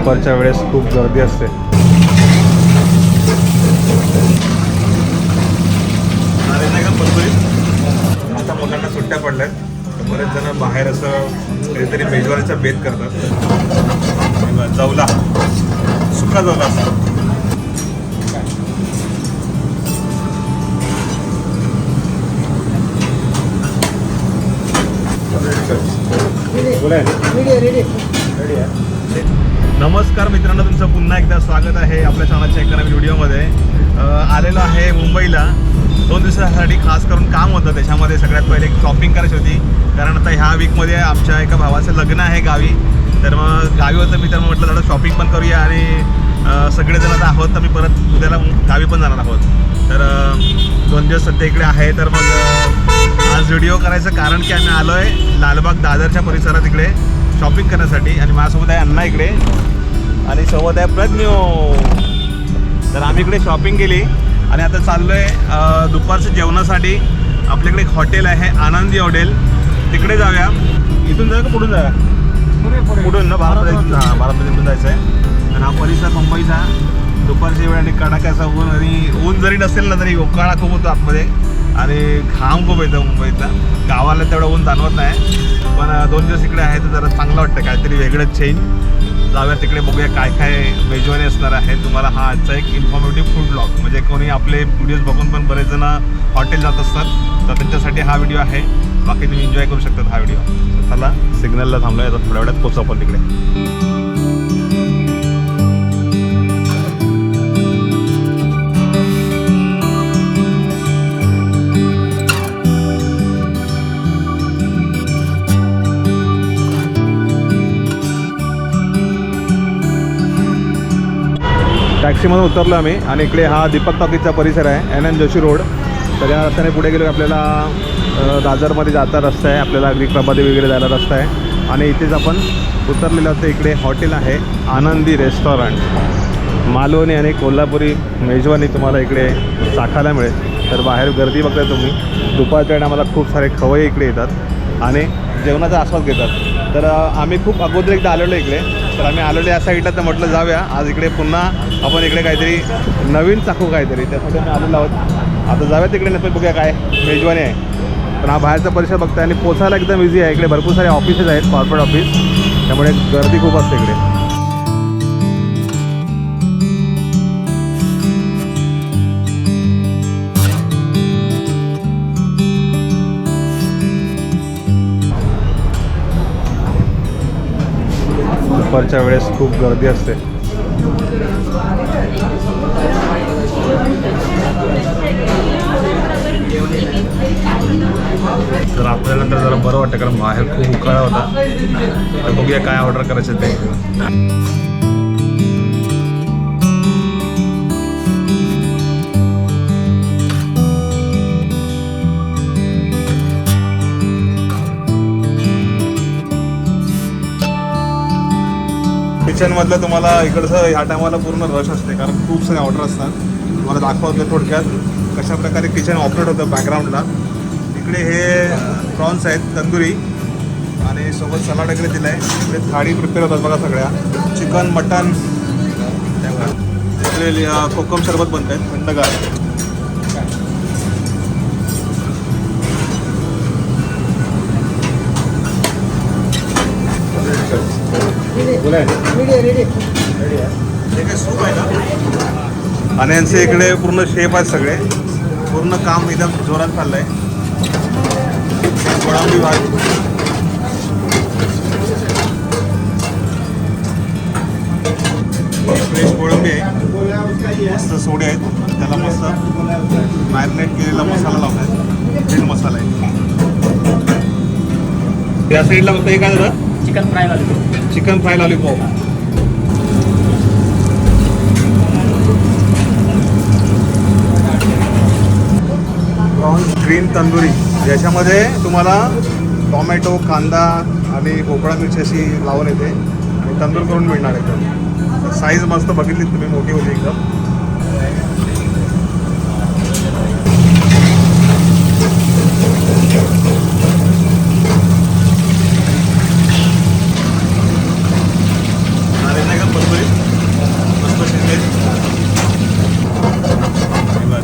दुपारच्या वेळेस खूप गर्दी असते. आता मुलांना सुट्ट्या पडल्यात. तर बरेच जण बाहेर असं कधीतरी मेजवानीचा बेत करतात. जवला. सुका जवला असतो नमस्कार मित्रांनो तुमचं पुन्हा एकदा स्वागत आहे आपल्या चॅनलच्या एका नवीन व्हिडिओमध्ये आलेलो आहे मुंबईला. दोन दिवसासाठी खास करून काम होतं त्याच्यामध्ये सगळ्यात पहिले एक शॉपिंग करायची होती. कारण आता ह्या वीकमध्ये आमच्या एका भावाचं लग्न आहे गावी. तर मग गावी होतं मी तर मग म्हटलं थोडं शॉपिंग पण करूया आणि सगळेजण आता आहोत तर मी परत उद्याला गावी पण जाणार आहोत. तर दोन दिवस सध्या इकडे आहे तर मग आज व्हिडिओ करायचं कारण की आम्ही आलो आहे लालबाग दादरच्या परिसरात इकडे. शॉपिंग करण्यासाठी आणि माझ्यासोबत आहे अण्णा इकडे. आणि सोबत आहे प्रज्ञो. तर आम्ही इकडे शॉपिंग केली. आणि आता चाललो आहे दुपारच्या जेवणासाठी. आपल्याकडे एक हॉटेल आहे आनंदी हॉटेल तिकडे जाऊया. इथून जाऊ का पुढून जाऊया? पुढून ना? भारत हां भारत जायचं आहे आणि हा परिसर मुंबईचा. दुपारच्या वेळ आणि कडाक्याचा ऊन आणि ऊन जरी नसेल ना तरी उकाळा खूप होतो आतमध्ये. आणि घाम खूप येतं मुंबईचा गावाला तेवढं ऊन जाणवत नाही. पण दोन दिवस इकडे आहे तर जरा चांगलं वाटतं. काहीतरी वेगळंच चेंज जाऊया तिकडे बघूया काय काय मेजवानी असणार आहे. तुम्हाला हा आजचा एक इन्फॉर्मेटिव्ह फूड ब्लॉग म्हणजे कोणी आपले व्हिडिओज बघून पण बरेच जण हॉटेल जात असतात. तर त्यांच्यासाठी हा व्हिडिओ आहे. बाकी तुम्ही एन्जॉय करू शकतात हा व्हिडिओ चला सिग्नलला थांबलो आहे थोड्या वेळात पोचा आपण तिकडे. टॅक्सीमधून उतरलो आम्ही आणि इकडे हा दीपक टॉकीजचा परिसर आहे एन एन जोशी रोड. तर या रस्त्याने पुढे गेलो की आपल्याला दादरमध्ये जाता रस्ता आहे आपल्याला ग्रीक प्रभादेवी वगैरे जायला रस्ता आहे. आणि इथेच आपण उतरलेलं असतं इकडे हॉटेल आहे आनंदी रेस्टॉरंट. मालवणी आणि कोल्हापुरी मेजवानी तुम्हाला इकडे चाखायला मिळेल. तर बाहेर गर्दी बघताय तुम्ही. दुपारच्या वेळेला आम्हाला खूप सारे खवय्ये इकडे येतात आणि जेवणाचा आस्वाद घेतात. तर आम्ही खूप अगोदर एकदा आलेलो इकडे. तर आम्ही आलेलो या साईडला तर म्हटलं जाऊया. आज इकडे पुन्हा आपण इकडे काहीतरी नवीन चाकू काहीतरी. त्यासाठी आम्ही आलेलो आहोत. आता जाऊया तिकडे नंतर बघूया काय मेजवानी आहे. पण हा बाहेरचा परिसर बघताय आणि पोचायला एकदम इझी आहे. इकडे भरपूर सारे ऑफिसेस आहेत कॉर्पोरेट ऑफिस त्यामुळे गर्दी खूप असते इकडे. दुपारच्या वेळेस खूप गर्दी असते. तर आपल्याला तर जरा बरं वाटतं कारण बाहेर खूप उकाळा होता. तर बघूया काय ऑर्डर करायचं ते. किचनमधलं तुम्हाला इकडचं ह्या टायमाला पूर्ण रश असते कारण खूप सारे ऑर्डर असतात. तुम्हाला दाखवतो थोडक्यात कशा प्रकारे किचन ऑपरेट होतं बॅकग्राऊंडला इकडे हे प्रॉन्स आहेत तंदुरी. आणि सोबत सलाड वगैरे दिलं आहे इकडे थाळी प्रिपेअर होतात बघा सगळ्या. चिकन मटन इकडे कोकम सरबत बनत आहेत थंडगार. बोला. आहे आणि यांचे इकडे पूर्ण शेप आहेत सगळे. पूर्ण काम एकदम जोरात चाललंय. कोळंबी भात फ्रेश कोळंबी आहे. मस्त सोडे आहेत. त्याला मस्त मॅरिनेट केलेला मसाला लावलाय. ग्रीन मसाला आहे. त्या साईडला फक्त हे काय झालं चिकन फ्राय वाले chicken fry lollipop green tandoori ज्याच्यामध्ये तुम्हाला टोमॅटो कांदा आणि भोपळा मिरची अशी लावून येते आणि तंदूर करून मिळणार एकदम साईज मस्त बघितली तुम्ही मोठी होती एकदम.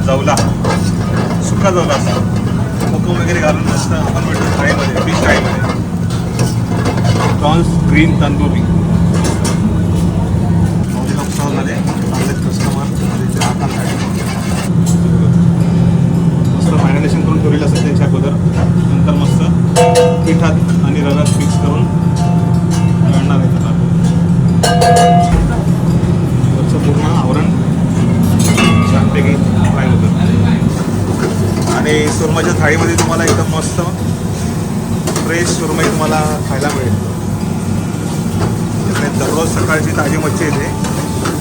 जाऊला नाही का सुक्का जवळ असतो. कोकम वगैरे घालून असतं आपण भेटतो थाळीमध्ये फिश थाळीमध्ये प्रॉन्स ग्रीन तंदुरी आणि सुरमाच्या थाळीमध्ये तुम्हाला एकदम मस्त फ्रेश सुरमई तुम्हाला खायला मिळेल. इकडे दररोज सकाळची ताजी मच्छी येते.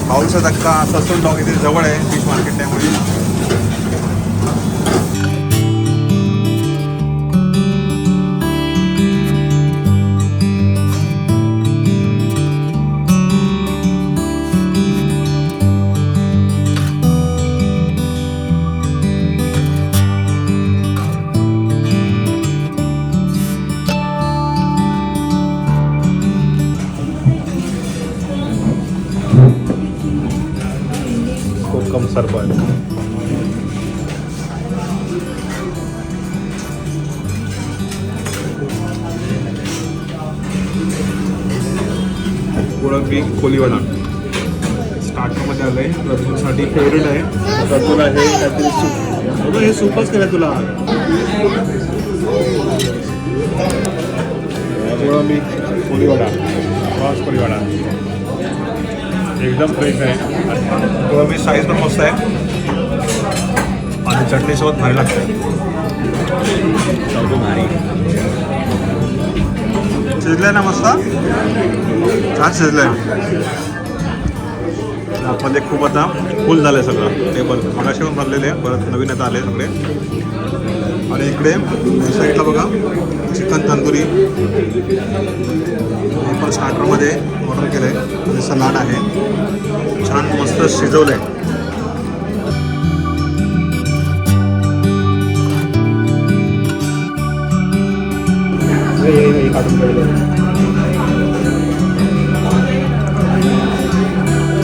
पाऊलचा धक्का ससून डॉग इथे जवळ आहे फिश मार्केट त्यामुळे. कोळंबी कोलीवाडा स्टार्टरमध्ये आलं आहे रसूसाठी फेवरेट आहे. रसूल आहे काहीतरी सूप. बघा हे सूपच केलं तुला. कोळंबी कोलीवाडा रॉस कोलीवाडा एकदम फ्रेश आहे. कोळंबी साईज पण मस्त आहे. आणि चटणीसोबत भारी लागतं भारी. शिजलंय ना मस्त? छान शिजलंय. आतमध्ये खूप आता फुल झालंय सगळं. टेबल मगाशी पण भरलेले परत नवीन आता आले सगळे. आणि इकडे साईडला बघा चिकन तंदुरी. पण स्टार्टरमध्ये ऑर्डर केलं आहे सलाड आहे. छान मस्त शिजवलं आहे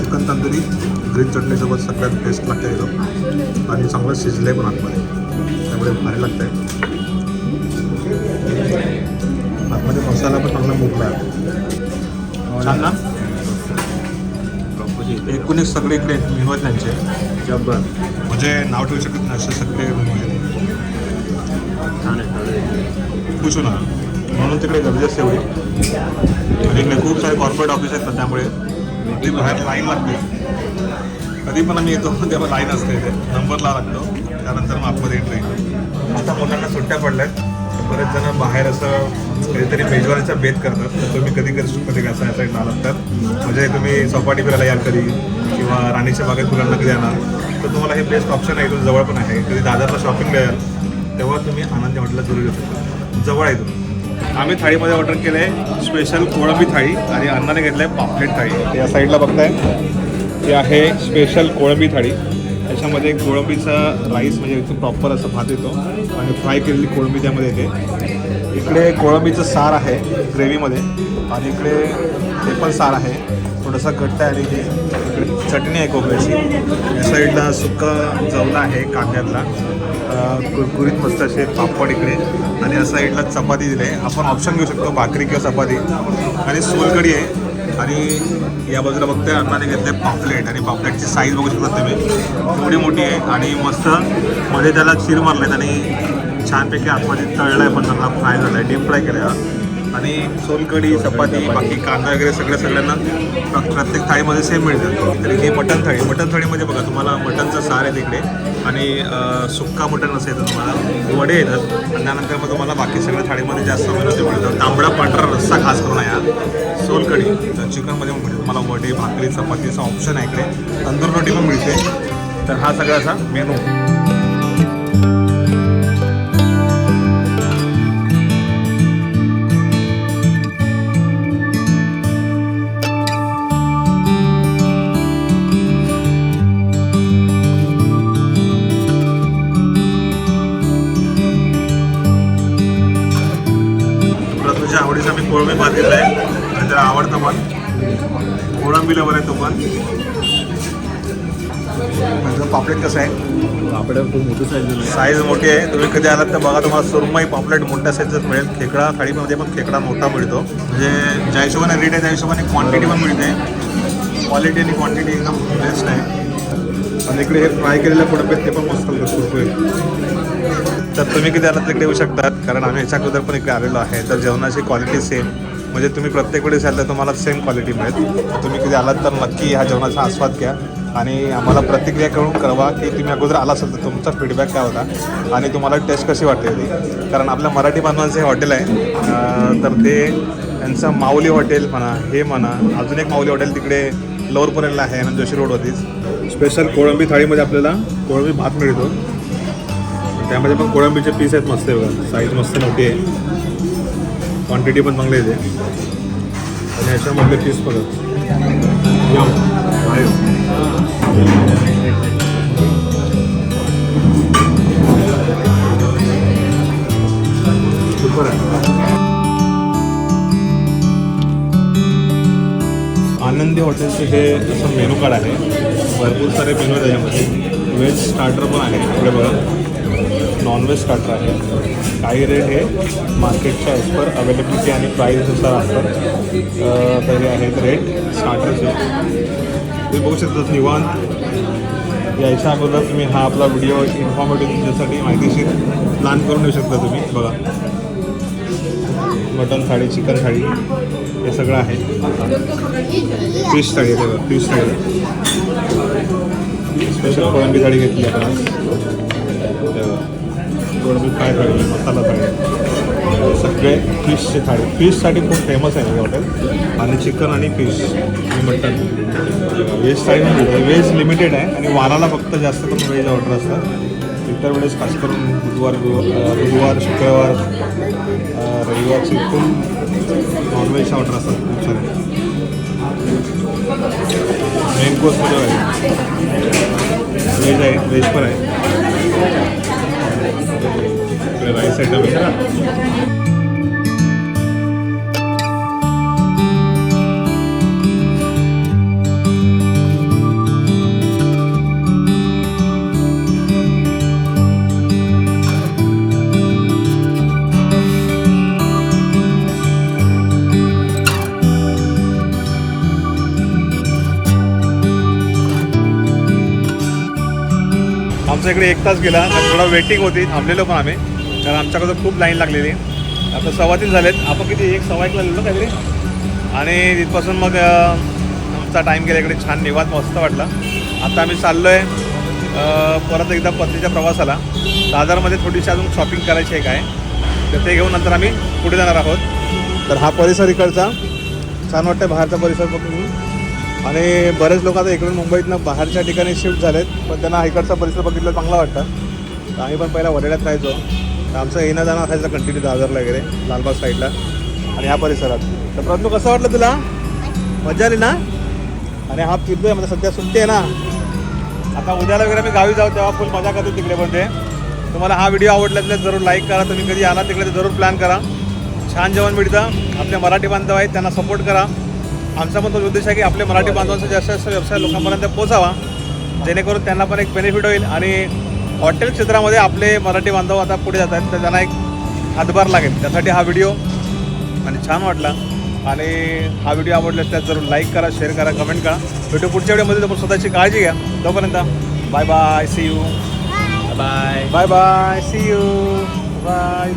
चिकन तंदुरी ग्रीन चटणीसोबत सगळ्यात बेस्ट लागते एकदम आणि चांगलं शिजलं पण आतमध्ये. त्यामुळे भारी लागतं आहे आतमध्ये मसाला पण चांगला मुकला आहे. छान ना एकूण एक सगळे इकडे मेनू आहेत त्यांचे. जब्बर. म्हणजे नाव ठेवू शकत नाही असे सगळे मेनू आहेत छान आहे. खुश होणार. म्हणून तिकडे गर्दी असते एवढी. आणि इकडे खूप सारे कॉर्पोरेट ऑफिस आहेत ना त्यामुळे. ती बाहेर लाईन लागते कधी पण आम्ही येतो तेव्हा लाईन असते इथे. नंबर लावा लागतो. त्यानंतर मग आतमध्ये एंट्री आता मुलांना सुट्ट्या पडल्यात. बरेच जण बाहेर असं कधीतरी मेजवानीचा बेत करतात. तर तुम्ही कधी कधी कधी कसं या साईडला लागतात. तर म्हणजे तुम्ही चौपाटी फिरायला याल कधी? किंवा राणीच्या बागेत मुलांना कधी येणार तर तुम्हाला हे बेस्ट ऑप्शन आहे. इथून जवळ पण आहे. कधी दादरला शॉपिंगला याल तेव्हा तुम्ही आनंदी हॉटेलला जरूर येऊ शकता. जवळ आहे तुम्ही. आम्ही थाळीमध्ये ऑर्डर केलं आहे स्पेशल कोळंबी थाळी आणि अण्णाने घेतलं आहे पापलेट थाळी. या साईडला बघताय. हे आहे स्पेशल कोळंबी थाळी. त्याच्यामध्ये कोळंबीचा राईस म्हणजे एकदम प्रॉपर असं भात येतो. आणि फ्राय केलेली कोळंबी त्यामध्ये येते. इकडे कोळंबीचं सार आहे ग्रेव्हीमध्ये. आणि इकडे ते पण सार आहे. थोडंसं घट्ट आहे आणि इकडे चटणी आहे कोबऱ्याची. या साईडला सुक्का जवला आहे कांद्यातला. कुरकुरीत मस्त असे पापड इकडे आणि या साईडला चपाती दिली आहे. आपण ऑप्शन घेऊ शकतो भाकरी किंवा चपाती. आणि सोलकढी आहे. आणि या बाजूला बघतोय अण्णाने घेतले पापलेट. आणि पापलेटची साईज बघू शकता तुम्ही. एवढी मोठी आहे. आणि मस्त मध्ये त्याला चीर मारलेत आणि छानपैकी आतमध्ये तळलं आहे पण त्यांना फ्राय झाला आहे डीप फ्राय केला आणि सोलकढी चपाती बाकी कांदा वगैरे सगळ्या सगळ्यांना प्र- प्रत्येक थाळीमध्ये सेम मिळतं तरी ही मटन थाळी. मटन थाळीमध्ये बघा तुम्हाला मटनचं सार आहे तिकडे आणि सुक्का मटन असं येतं तुम्हाला. वडे येतात. आणि त्यानंतर मग तुम्हाला बाकी सगळ्या थाळीमध्ये जास्त ते मिळतं. तांबडा पांढरा रस्सा खास करून आहे. सोलकढी. तर चिकनमध्ये पण मिळते. तुम्हाला वडे भाकरी चपातीचा ऑप्शन आहे इकडे. तंदूर रोटी पण मिळते. तर हा सगळा असा मेनू कोळंबी भात आहे आणि त्याला आवडतं पण. कोळंबी लवर आहे तो पण. म्हणजे पापलेट कसं आहे? आपल्या खूप मोठी साईज आहे. साईज मोठी आहे. तुम्ही कधी आलात तर बघा तुम्हाला सुरमई पापलेट मोठ्या साईजच मिळेल. खेकडा थाळीमध्ये पण खेकडा मोठा मिळतो. म्हणजे ज्या हिशोबाने रेट आहे त्या हिशोबाने क्वांटिटी पण मिळते. क्वालिटी आणि क्वांटिटी एकदम बेस्ट आहे. आणि इकडे हे फ्राय केलेले पुडपे ते पण मस्त होतं तर तुम्ही किती आलात तिकडे येऊ शकतात? कारण आम्ही ह्याच्या अगोदर पण इकडे आलेलो आहे. तर जेवणाची क्वालिटी सेम म्हणजे तुम्ही प्रत्येक वेळेस आलं तर तुम्हाला सेम क्वालिटी मिळेल. तुम्ही कधी आलात तर नक्की ह्या जेवणाचा आस्वाद घ्या. आणि आम्हाला प्रतिक्रिया करून कळवा की तुम्ही अगोदर आला असेल तर तुमचा फीडबॅक काय होता आणि तुम्हाला टेस्ट कशी वाटली होती. कारण आपल्या मराठी बांधवांचं हे हॉटेल आहे तर ते त्यांचं माऊली हॉटेल म्हणा हे म्हणा अजून एक माऊली हॉटेल तिकडे लोअरपर्यंतला आहे आणि जोशी रोडवरतीच स्पेशल कोळंबी थाळीमध्ये आपल्याला कोळंबी भात मिळतो. त्यामध्ये पण कोळंबीचे पीस आहेत मस्त आहे बघा. साईज मस्त मोठी आहे. क्वांटिटी पण चांगली येते आणि ह्याच्यामधले पीस परत आहे. सुपर आहे. आनंदी हॉटेलचे हे असं मेनू कार्ड आहे भरपूर सारे मेनू आहे त्याच्यामध्ये. व्हेज स्टार्टर पण आहे. इकडे बघा. नॉनव्हेज स्टार्टर आहे. काही रेट हे मार्केटच्या ॲज पर अवेलेबिलिटी आणि प्राईसनुसार असतात अं, तर हे आहेत रेट स्टार्टरचे तुम्ही बघू शकता निवांत. यायच्या अगोदर तुम्ही हा आपला व्हिडिओ इन्फॉर्मेटिव्ह तुमच्यासाठी माहितीशीर प्लॅन करून येऊ शकता तुम्ही. बघा. मटन थाळी चिकन थाळी हे सगळं आहे. फिश थाळी बघा. फिश थाळी स्पेशल कोळंबी थाळी घेतली आपण कोळंबी फ्राय थाळी मसाला थाळी सगळे फिशची थाळी. फिशसाठी खूप फेमस आहे हॉटेल आणि चिकन आणि फिश आणि मटन व्हेज थाळी म्हणजे व्हेज लिमिटेड आहे. आणि वाराला फक्त जास्त करून व्हेज ऑर्डर असतात. इतर वेळेस खास करून बुधवार गुरुवार बुधवार शुक्रवार रविवार रविवारची फुल नॉनव्हेज ऑर्डर असतात. खूप सारे. मेन कोर्समध्ये आहे. व्हेज आहे व्हेज पण आहे. राईस आयटम आहे आमच्याकडे एक तास गेला. थोडा वेटिंग होती. थांबलेलो पण आम्ही. कारण आमच्याकडं खूप लाईन लागलेली. आता सव्वा तीन झालेत. आपण किती? एक सव्वा एकला लिहिलो काहीतरी? आणि तिथपासून मग आमचा टाईम गेला इकडे. छान निवांत मस्त वाटला. आता आम्ही चाललो आहे परत एकदा पत्नीच्या प्रवासाला. दादरमध्ये थोडीशी अजून शॉपिंग करायची आहे. काय तर ते घेऊन नंतर आम्ही पुढे जाणार आहोत. तर हा परिसर इकडचा. छान वाटतं बाहेरचा परिसर बघून. आणि बरेच लोक आता इकडून मुंबईतनं बाहेरच्या ठिकाणी शिफ्ट झालेत पण त्यांना इकडचा परिसर बघितलं चांगला वाटतं. तर आम्ही पण पहिला वडेड्यात राहायचो. तर आमचं येणं जाणं असायचं कंटिन्यू दादरला वगैरे लालबाग साईडला आणि ह्या परिसरात. तर प्रयत्न कसं वाटलं तुला? मजा आली ना? आणि हा फिरतोय म्हणजे सध्या सुट्टी आहे ना? आता उद्याला वगैरे मी गावी जाऊ तेव्हा फुल मजा करतो तिकडे पण ते. तुम्हाला हा व्हिडिओ आवडला तर जरूर लाईक करा. तुम्ही कधी आला तिकडे तर जरूर प्लॅन करा. छान जेवण मिळतं. आपले मराठी बांधव आहेत त्यांना सपोर्ट करा. आमचा पण तो उद्देश आहे की आपले मराठी बांधवांचा जास्तीत जास्त व्यवसाय लोकांपर्यंत पोचावा जेणेकरून त्यांना पण एक बेनिफिट होईल आणि हॉटेल क्षेत्रामध्ये आपले मराठी बांधव आता पुढे जात आहेत तर त्यांना एक हातभार लागेल. त्यासाठी हा व्हिडिओ आणि छान वाटला. आणि हा व्हिडिओ आवडला त्यात जरूर लाईक करा शेअर करा कमेंट करा. भेटू पुढच्या व्हिडिओमध्ये तोपर्यंत स्वतःची काळजी घ्या. तोपर्यंत bye bye see you bye bye bye see you bye